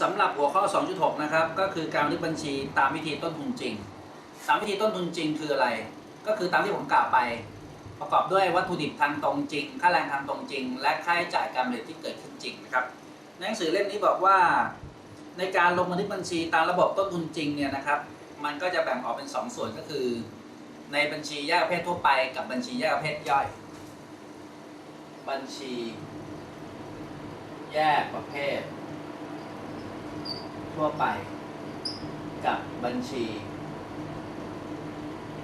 สำหรับหัวข้อ 2.6 นะครับ ก็คือการบันทึกบัญชีตามวิธีต้นทุนจริง ตามวิธีต้นทุนจริงคืออะไร ก็คือตามที่ผมกล่าวไป ประกอบด้วยวัตถุดิบทางตรงจริง ค่าแรงทางตรงจริง และค่าใช้จ่ายการผลิตที่เกิดขึ้นจริงนะครับในหนังสือเล่มนี้บอกว่า ในการลงบันทึกบัญชีตามระบบต้นทุนจริงเนี่ยนะครับ มันก็จะแบ่งออกเป็น 2 ส่วนก็คือ ในบัญชีแยกประเภททั่วไป กับบัญชีแยกประเภทย่อย บัญชี แยกประเภท ทั่วไป กับบัญชี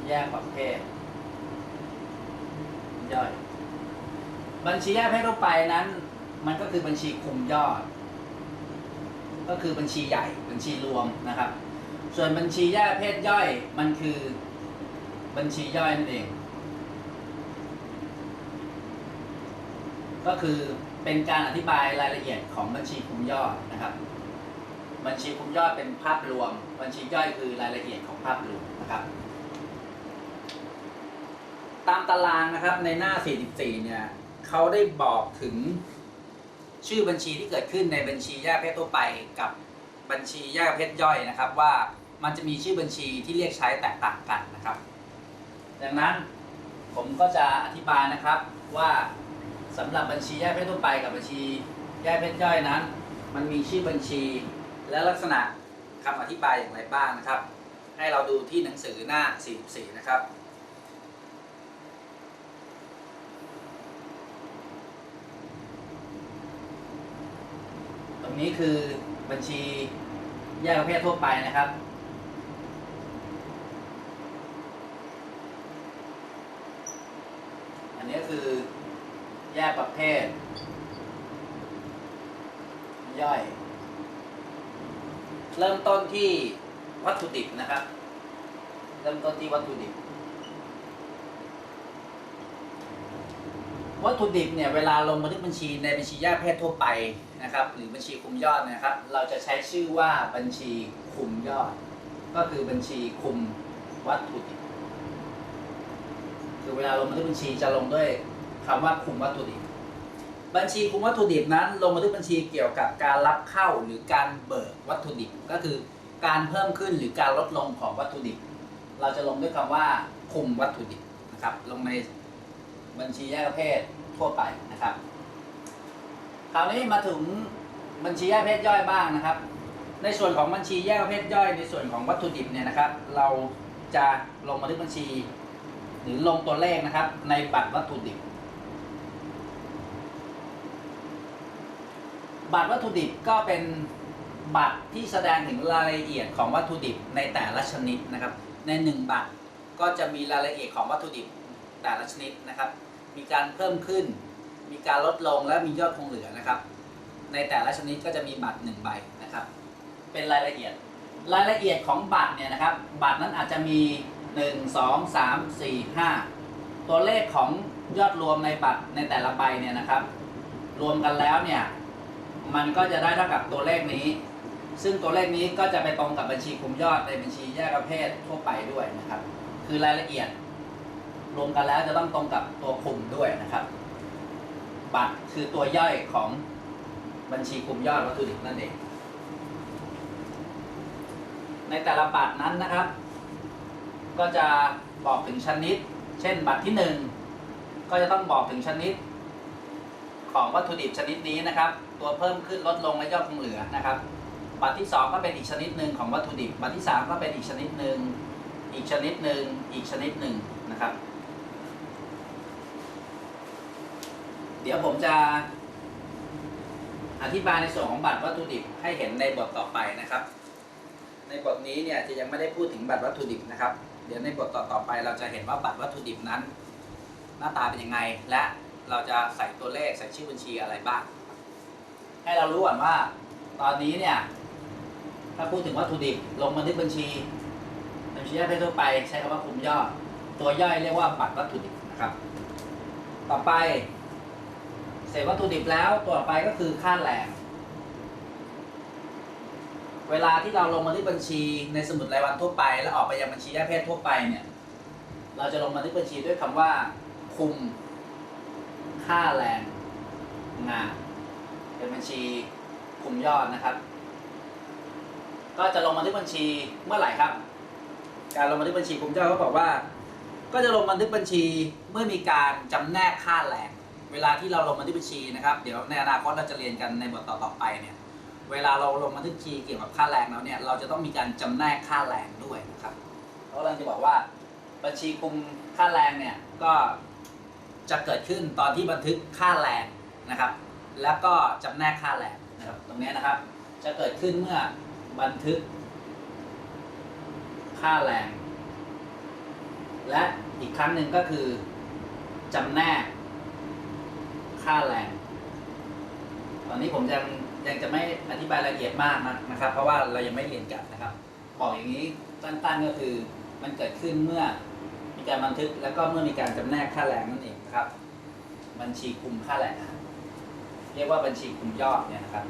แยกประเภท ย่อย บัญชีแยกประเภททั่วไปนั้น มันก็คือบัญชีคุมยอด ก็คือบัญชีใหญ่บัญชีรวมนะครับ ส่วนบัญชีแยกประเภทย่อยมันคือบัญชีย่อยนั่นเอง ก็คือเป็นการอธิบายรายละเอียดของบัญชีคุมยอดนะครับ บัญชีคุมยอดเป็นภาพรวม บัญชีย่อยคือรายละเอียดของภาพรวมนะครับ ตามตารางนะครับในหน้า 44 เนี่ยเขาได้บอกถึงชื่อบัญชีที่เกิดขึ้นในบัญชีแยกเภททั่วไปกับบัญชีแยกเภทย่อยนะครับ ว่ามันจะมีชื่อบัญชีที่เรียกใช้แตกต่างกันนะครับ ดังนั้นผมก็จะอธิบายนะครับว่าสำหรับบัญชีแยกเภททั่วไปกับบัญชีแยกเภทย่อยนั้น มันมีชื่อบัญชี และลักษณะคำอธิบายอย่างไรบ้างนะครับ ให้เราดูที่หนังสือหน้า 44 นะครับ ตรงนี้คือบัญชีแยกประเภททั่วไปนะครับอันนี้คือแยกประเภท ย่อย เริ่มต้นที่วัตถุดิบนะครับ เริ่มต้นที่วัตถุดิบ วัตถุดิบเนี่ยเวลาลงบันทึกบัญชีในบัญชีแยกประเภททั่วไปนะครับ หรือบัญชีคุมยอดนะครับ เราจะใช้ชื่อว่าบัญชีคุมยอด ก็คือบัญชีคุมวัตถุดิบ คือเวลาลงบันทึกบัญชีจะลงด้วยคำว่าคุมวัตถุดิบ บัญชีคุมวัตถุดิบนั้นลงบันทึกบัญชีเกี่ยวกับการรับเข้าหรือการเบิกวัตถุดิบ ก็คือการเพิ่มขึ้นหรือการลดลงของวัตถุดิบ เราจะลงด้วยคำว่าคุมวัตถุดิบนะครับ ลงในบัญชีแยกประเภททั่วไปนะครับ คราวนี้มาถึงบัญชีแยกประเภทย่อยบ้างนะครับ ในส่วนของบัญชีแยกประเภทย่อย ในส่วนของวัตถุดิบเนี่ยนะครับ เราจะลงบันทึกบัญชี หรือลงตัวเลขนะครับ ในบัตรวัตถุดิบ บัตรวัตถุดิบก็เป็นบัตรที่แสดงถึงรายละเอียดของวัตถุดิบในแต่ละชนิดนะครับ ในหนึ่งบัตรก็จะมีรายละเอียดของวัตถุดิบแต่ละชนิดนะครับ มีการเพิ่มขึ้น มีการลดลงและมียอดคงเหลือนะครับ ในแต่ละชนิดก็จะมีบัตรหนึ่งใบนะครับ เป็นรายละเอียด รายละเอียดของบัตรเนี่ยนะครับ บัตรนั้นอาจจะมี 1 2 3 4 5 ตัวเลขของยอดรวมในบัตรในแต่ละใบเนี่ยนะครับ รวมกันแล้วเนี่ย มันก็จะได้เท่ากับตัวเลขนี้ ซึ่งตัวเลขนี้ก็จะไปตรงกับบัญชีคุมยอดในบัญชีแยกประเภททั่วไปด้วยนะครับ คือรายละเอียด รวมกันแล้วจะต้องตรงกับตัวคุมด้วยนะครับ บัตรคือตัวย่อยของบัญชีคุมยอดวัตถุดิบนั่นเอง ในแต่ละบัตรนั้นนะครับ ก็จะบอกถึงชนิด เช่น บัตรที่หนึ่งก็จะต้องบอกถึงชนิดของวัตถุดิบชนิดนี้นะครับ ตัวเพิ่มขึ้นลดลงและยอดคงเหลือนะครับ บัตรที่สองก็เป็นอีกชนิดหนึ่งของวัตถุดิบ บัตรที่สามก็เป็นอีกชนิดหนึ่งอีกชนิดหนึ่งอีกชนิดหนึ่งนะครับ เดี๋ยวผมจะอธิบายในส่วนของบัตรวัตถุดิบให้เห็นในบทต่อไปนะครับ ในบทนี้เนี่ยจะยังไม่ได้พูดถึงบัตรวัตถุดิบนะครับ เดี๋ยวในบทต่อๆไป เราจะเห็นว่าบัตรวัตถุดิบนั้น หน้าตาเป็นยังไง และเราจะใส่ตัวเลขใส่ชื่อบัญชีอะไรบ้าง ให้เรารู้ก่อนว่า ตอนนี้เนี่ย ถ้าพูดถึงวัตถุดิบลงบันทึกบัญชีบัญชีแยกประเภททั่วไป ใช้คำว่าคุมยอดตัวย่อยเรียกว่าบัตรวัตถุดิบนะครับ ต่อไปเสร็จวัตถุดิบแล้วตัวต่อไปก็คือค่าแรงเวลาที่เราลงบันทึกบัญชีในสมุดรายวันทั่วไป แล้วออกไปยังบัญชีแยกเภททั่วไปเนี่ย เราจะลงบันทึกบัญชีด้วยคำว่า คุม ค่าแรงงาน เป็นบัญชีคุมยอดนะครับ ก็จะลงบันทึกบัญชีเมื่อไหร่ครับ การลงบันทึกบัญชีกรมเจ้าก็บอกว่า ก็จะลงบันทึกบัญชีเมื่อมีการจำแนกค่าแรงเวลาที่เราลงบันทึกบัญชีนะครับเดี๋ยวในอนาคตเราจะเรียนกันในบทต่อๆไปเนี่ยเวลาเราลงบันทึกบัญชีเกี่ยวกับค่าแรงแล้วเนี่ยเราจะต้องมีการจำแนกค่าแรงด้วยนะครับเขากำลังจะบอกว่าบัญชีคุมค่าแรงเนี่ยก็จะเกิดขึ้นตอนที่บันทึกค่าแรงนะครับ แล้วก็จำแนกค่าแรงนะครับตรงนี้นะครับ จะเกิดขึ้นเมื่อบันทึก ค่าแรง และอีกครั้งหนึ่งก็คือจำแนก ค่าแรง ตอนนี้ผมยังยังจะไม่อธิบายละเอียดมากนะนะครับ เพราะว่าเรายังไม่เรียนกันนะครับบอกอย่างนี้สั้นๆก็คือมันเกิดขึ้นเมื่อมีการบันทึกแล้วก็เมื่อมีการจำแนกค่าแรงนั่นเองนะครับ บัญชีคุมค่าแรง เรียกว่าบัญชีคุมยอดเนี่ยนะครับ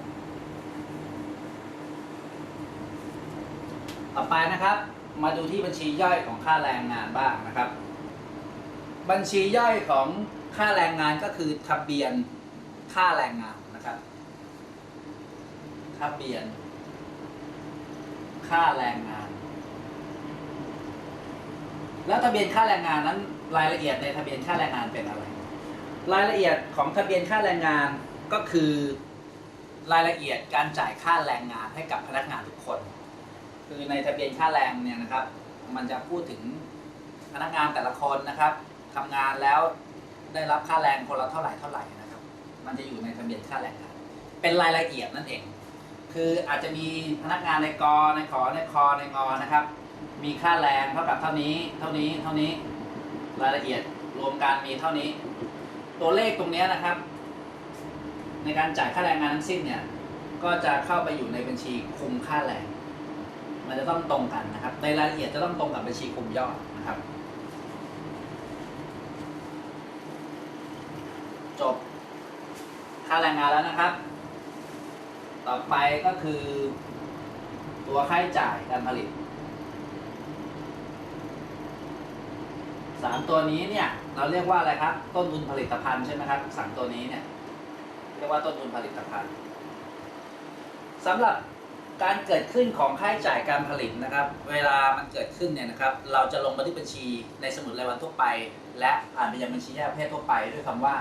ต่อไปนะครับ มาดูที่บัญชีย่อยของค่าแรงงานบ้างนะครับ บัญชีย่อยของค่าแรงงานก็คือทะเบียนค่าแรงงานนะครับทะเบียน ค่าแรงงาน แล้วทะเบียนค่าแรงงานนั้น รายละเอียดในทะเบียนค่าแรงงานเป็นอะไร รายละเอียดของทะเบียนค่าแรงงาน ก็คือรายละเอียดการจ่ายค่าแรงงานให้กับพนักงานทุกคน คือในทะเบียนค่าแรงเนี่ยนะครับ มันจะพูดถึงพนักงานแต่ละคนนะครับทำงานแล้วได้รับค่าแรงคนละเท่าไหร่เท่าไหร่นะครับ มันจะอยู่ในทะเบียนค่าแรงงาน เป็นรายละเอียดนั่นเอง คืออาจจะมีพนักงานในกอในขอในคอในงอนะครับ มีค่าแรงเท่ากับเท่านี้ เท่านี้เท่านี้รายละเอียดรวมกันมีเท่านี้ ตัวเลขตรงนี้นะครับ ในการจ่ายค่าแรงงานทั้งสิ้นเนี่ย ก็จะเข้าไปอยู่ในบัญชีคุมค่าแรง มันจะต้องตรงกันนะครับ ในรายละเอียดจะต้องตรงกับบัญชีคุมยอดนะครับ จบค่าแรงงานแล้วนะครับ ต่อไปก็คือตัวค่าใช้จ่ายการผลิตสามตัวนี้เนี่ยเราเรียกว่าอะไรครับ ต้นทุนผลิตภัณฑ์ใช่ไหมครับสามตัวนี้เนี่ย ยกว่าต้นทุนผลิตภัณฑ์สำหรับการเกิดขึ้นของค่าใช้จ่ายการผลิตนะครับ เวลามันเกิดขึ้นเนี่ยนะครับ เราจะลงบันทึกบัญชีในสมุดรายวันทั่วไป และอ่านไปยังบัญชีแยกประเภททั่วไป ด้วยคำว่า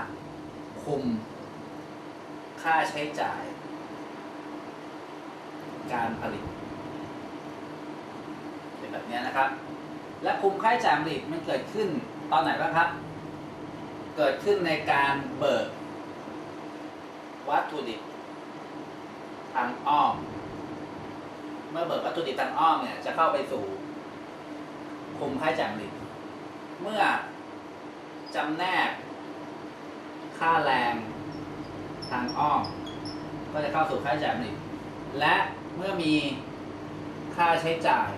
คุม ค่าใช้จ่าย การผลิตเป็นแบบนี้นะครับ และคุมค่าใช้จ่ายผลิตมันเกิดขึ้นตอนไหนบ้างครับ เกิดขึ้นในการเบิก วัตถุดิบทางอ้อม เมื่อเบิกวัตถุดิบทางอ้อมเนี่ย จะเข้าไปสู่คุมค่าจ่ายผลิตเมื่อจำแนก ค่าแรงทางอ้อม ก็จะเข้าสู่ค่าใช้จ่ายผลิตและเมื่อมีค่าใช้จ่าย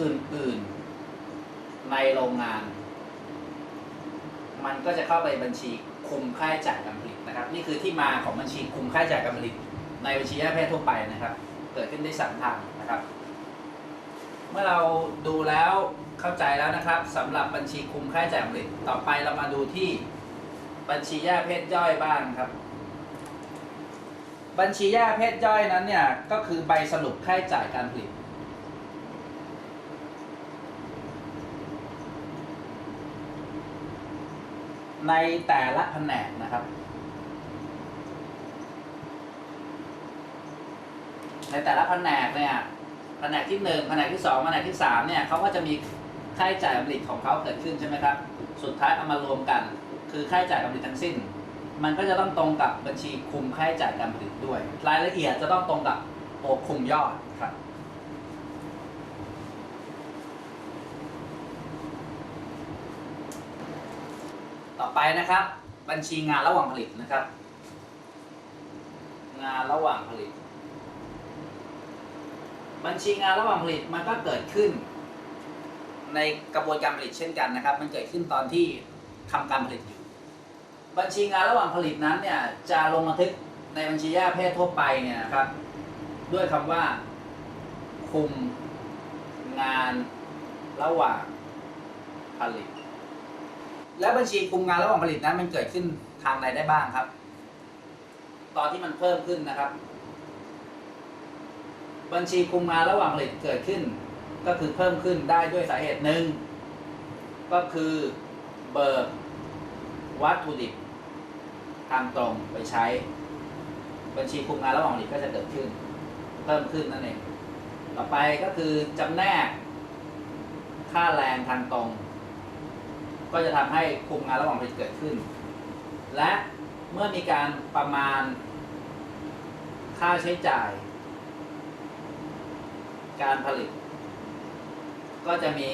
อื่นๆ ในโรงงาน มันก็จะเข้าไปบัญชีคุมค่าใช้จ่ายการผลิต นะครับนี่คือที่มาของบัญชีคุมค่าใช้จ่ายการผลิตในบัญชีแยกประทั่วไปนะครับ เกิดขึ้นได้สามทางนะครับ เมื่อเราดูแล้วเข้าใจแล้วนะครับสำหรับบัญชีคุมค่าใช้จ่ายการผลิตต่อไปเรามาดูที่บัญชีแยกประเพศย่อยบ้างครับ บัญชีแยกประเพศย่อยนั้นเนี่ยก็คือใบสรุปค่าใช้จ่ายการผลิตในแต่ละแผนกนะครับ ในแต่ละแผนกเนี่ยแผนกที่หนึ่งแผนกที่สองแผนกที่สามเนี่ยเขาก็จะมีค่าใช้จ่ายการผลิตของเขาเกิดขึ้นใช่ไหมครับ สุดท้ายเอามารวมกัน คือค่าใช้จ่ายการผลิตทั้งสิ้น มันก็จะต้องตรงกับบัญชีคุมค่าใช้จ่ายการผลิตด้วย รายละเอียดจะต้องตรงกับตัวคุมยอดครับต่อไปนะครับ บัญชีงานระหว่างผลิตนะครับ งานระหว่างผลิต บัญชีงานระหว่างผลิตมันก็เกิดขึ้น ในกระบวนการผลิตเช่นกันนะครับ มันเกิดขึ้นตอนที่ทำการผลิตอยู่ บัญชีงานระหว่างผลิตนั้นเนี่ยจะลงบันทึกในบัญชีแยกประเภททั่วไปเนี่ยนะครับ ด้วยคำว่า คุมงานระหว่างผลิต และบัญชีคุมงานระหว่างผลิตนั้นมันเกิดขึ้นทางใดได้บ้างครับ ตอนที่มันเพิ่มขึ้นนะครับ บัญชีคุมงานระหว่างผลิตเกิดขึ้น ก็คือเพิ่มขึ้นได้ด้วยสาเหตุหนึ่งก็คือเบิกวัตถุดิบทางตรงไปใช้ บัญชีคุมงานระหว่างผลิตก็จะเกิดขึ้น เพิ่มขึ้นนั่นเองต่อไปก็คือจำแนกค่าแรงทางตรง ก็จะทำให้คุมงานระหว่างผลิตเกิดขึ้น และเมื่อมีการประมาณค่าใช้จ่าย การผลิต ก็จะมี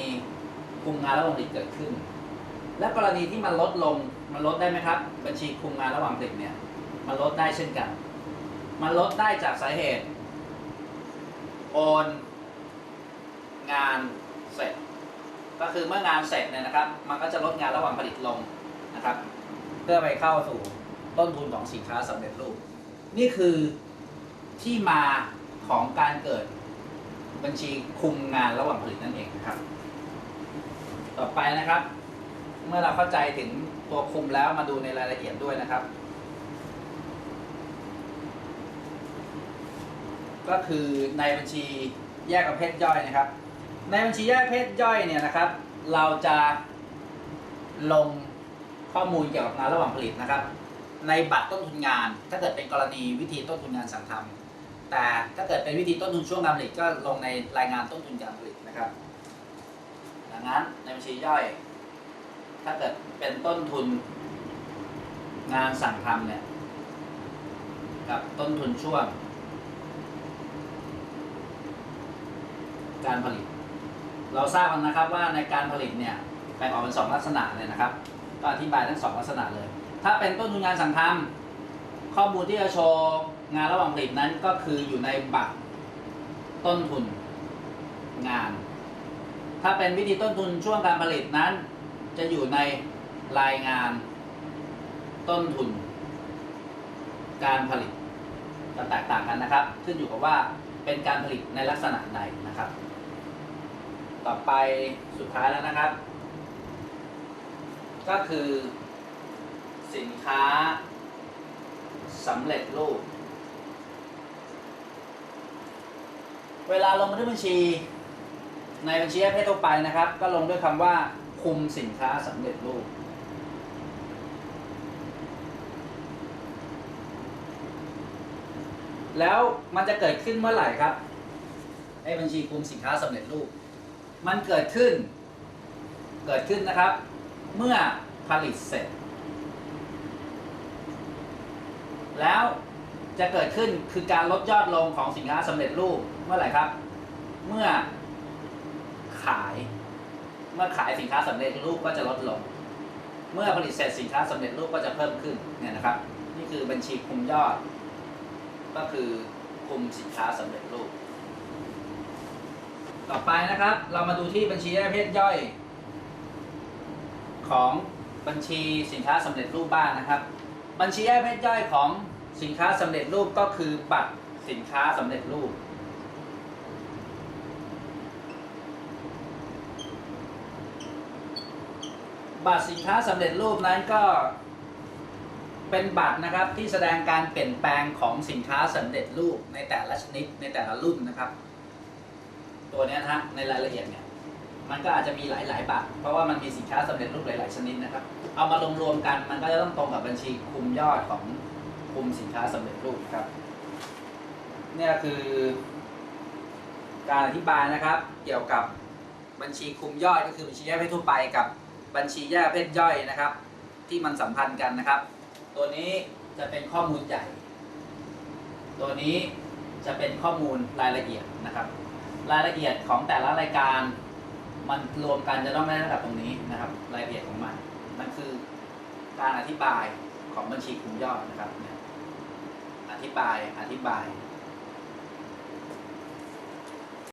คุมงานระหว่างผลิตเกิดขึ้น และกรณีที่มันลดลงมันลดได้ไหมครับ บัญชีคุมงานระหว่างผลิตเนี่ย มันลดได้เช่นกัน มันลดได้จากสาเหตุ โอนงานเสร็จ ก็คือเมื่องานเสร็จเนี่ยนะครับ มันก็จะลดงานระหว่างผลิตลงนะครับ เพื่อไปเข้าสู่ต้นทุนของสินค้าสำเร็จรูป นี่คือที่มาของการเกิด บัญชีคุมงานระหว่างผลิตนั่นเองนะครับ ต่อไปนะครับ เมื่อเราเข้าใจถึงตัวคุมแล้วมาดูในรายละเอียดด้วยนะครับ ก็คือในบัญชีแยกประเภทย่อยนะครับ ในบัญชีแยกประเภทย่อยเนี่ยนะครับ เราจะลงข้อมูลเกี่ยวกับงานระหว่างผลิตนะครับ ในบัตรต้นทุนงาน ถ้าเกิดเป็นกรณีวิธีต้นทุนงานสั่งทำ แต่ถ้าเกิดเป็นวิธีต้นทุนช่วงการผลิตก็ลงในรายงานต้นทุนการผลิตนะครับ ดังนั้นในบัญชีย่อย ถ้าเกิดเป็นต้นทุนงานสั่งทำเนี่ยกับต้นทุนช่วง การผลิต เราทราบกันนะครับว่าในการผลิตเนี่ยแบ่งออกเป็นสองลักษณะเลยนะครับ ก็อธิบายทั้งสองลักษณะเลย ถ้าเป็นต้นทุนงานสั่งทำข้อมูลที่จะโชว์ งานระหว่างผลิตนั้นก็คืออยู่ในบัตรต้นทุนงาน ถ้าเป็นวิธีต้นทุนช่วงการผลิตนั้น จะอยู่ในรายงานต้นทุน การผลิตจะแตกต่างกันนะครับ ขึ้นอยู่กับว่าเป็นการผลิตในลักษณะใดนะครับ ต่อไปสุดท้ายแล้วนะครับ ก็คือสินค้าสำเร็จรูป เวลาลงบันทึกบัญชี ในบัญชีประเภททั่วไปนะครับ ก็ลงด้วยคำว่าคุมสินค้าสำเร็จรูป แล้วมันจะเกิดขึ้นเมื่อไหร่ครับไอ้บัญชีคุมสินค้าสำเร็จรูป มันเกิดขึ้น เกิดขึ้นนะครับ เมื่อผลิตเสร็จ แล้ว จะเกิดขึ้นคือการลดยอดลงของสินค้าสำเร็จรูปเมื่อไหร่ครับ เมื่อขาย เมื่อขายสินค้าสำเร็จรูปก็จะลดลง เมื่อผลิตเสร็จสินค้าสำเร็จรูปก็จะเพิ่มขึ้นเนี่ยนะครับ นี่คือบัญชีคุมยอด ก็คือคุมสินค้าสำเร็จรูป ต่อไปนะครับ เรามาดูที่บัญชีประเภทย่อย ของบัญชีสินค้าสำเร็จรูปบ้างนะครับ บัญชีประเภทย่อยของ สินค้าสำเร็จรูปก็คือบัตรสินค้าสำเร็จรูป บัตรสินค้าสำเร็จรูปนั้นก็เป็นบัตรนะครับที่แสดงการเปลี่ยนแปลงของสินค้าสำเร็จรูปในแต่ละชนิดในแต่ละรุ่นนะครับ ตัวนี้นะฮะในรายละเอียดเนี่ยมันก็อาจจะมีหลายๆบัตรเพราะว่ามันมีสินค้าสำเร็จรูปหลาย ๆ ชนิดนะครับ เอามารวมๆกันมันก็จะต้องตรงกับบัญชีคุมยอดของ คุมสินค้าสำเร็จรูปครับ เนี่ยคือการอธิบายนะครับ เกี่ยวกับบัญชีคุมยอดก็คือบัญชีแยกประเภททั่วไปกับบัญชีแยกประเภทย่อยนะครับ ที่มันสัมพันธ์กันนะครับ ตัวนี้จะเป็นข้อมูลใหญ่ ตัวนี้จะเป็นข้อมูลรายละเอียดนะครับ รายละเอียดของแต่ละรายการ มันรวมกันจะต้องได้ระดับตรงนี้นะครับ รายละเอียดของมันมันคือการอธิบายของบัญชีคุมยอดนะครับเธิบายอธิบาย